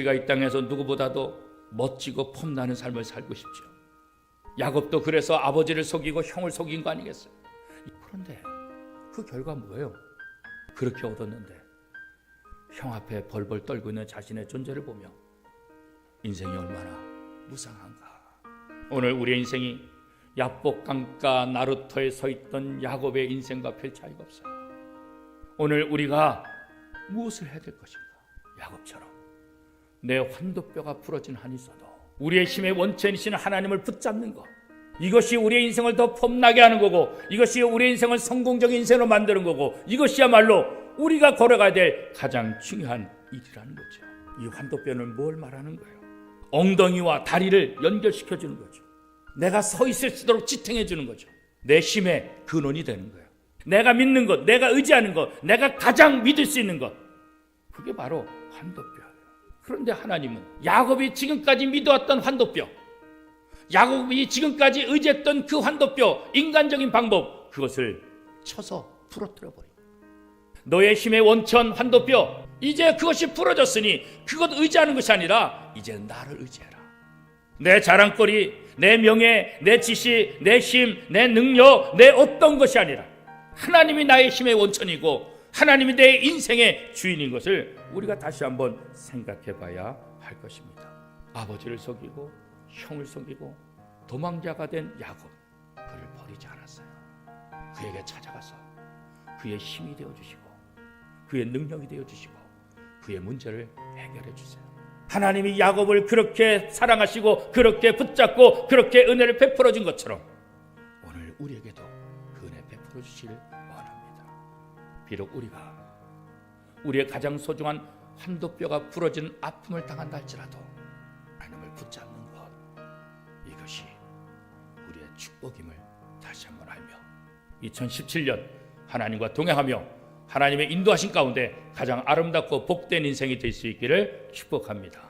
이 땅에서 누구보다도 멋지고 폼나는 삶을 살고 싶죠. 야곱도 그래서 아버지를 속이고 형을 속인 거 아니겠어요? 그런데 그 결과 뭐예요? 그렇게 얻었는데 형 앞에 벌벌 떨고 있는 자신의 존재를 보며 인생이 얼마나 무상한가. 오늘 우리의 인생이 야복 강가 나루터에 서 있던 야곱의 인생과 별 차이가 없어요. 오늘 우리가 무엇을 해야 될 것인가? 야곱처럼 내 환도뼈가 부러진 한이 있어도 우리의 힘의 원천이신 하나님을 붙잡는 것. 이것이 우리의 인생을 더 폼나게 하는 거고 이것이 우리의 인생을 성공적인 인생으로 만드는 거고 이것이야말로 우리가 걸어가야 될 가장 중요한 일이라는 거죠. 이 환도뼈는 뭘 말하는 거예요? 엉덩이와 다리를 연결시켜 주는 거죠. 내가 서 있을 수 있도록 지탱해 주는 거죠. 내 힘의 근원이 되는 거예요. 내가 믿는 것, 내가 의지하는 것, 내가 가장 믿을 수 있는 것. 그게 바로 환도뼈예요. 그런데 하나님은 야곱이 지금까지 믿어왔던 환도뼈, 야곱이 지금까지 의지했던 그 환도뼈, 인간적인 방법, 그것을 쳐서 부러뜨려 버린 너의 힘의 원천 환도뼈, 이제 그것이 부러졌으니 그것 의지하는 것이 아니라 이제 나를 의지해라. 내 자랑거리, 내 명예, 내 지식, 내 힘, 내 능력, 내 어떤 것이 아니라 하나님이 나의 힘의 원천이고 하나님이 내 인생의 주인인 것을 우리가 다시 한번 생각해 봐야 할 것입니다. 아버지를 속이고 형을 속이고 도망자가 된 야곱 그를 버리지 않았어요. 그에게 찾아가서 그의 힘이 되어 주시고 그의 능력이 되어 주시고 그의 문제를 해결해 주세요. 하나님이 야곱을 그렇게 사랑하시고 그렇게 붙잡고 그렇게 은혜를 베풀어 준 것처럼 오늘 우리에게도 그 은혜 베풀어 주시길 원합니다. 비록 우리가 우리의 가장 소중한 환도뼈가 부러진 아픔을 당한다 할지라도 하나님을 붙잡는 것 이것이 우리의 축복임을 다시 한번 알며 2017년 하나님과 동행하며 하나님의 인도하신 가운데 가장 아름답고 복된 인생이 될 수 있기를 축복합니다.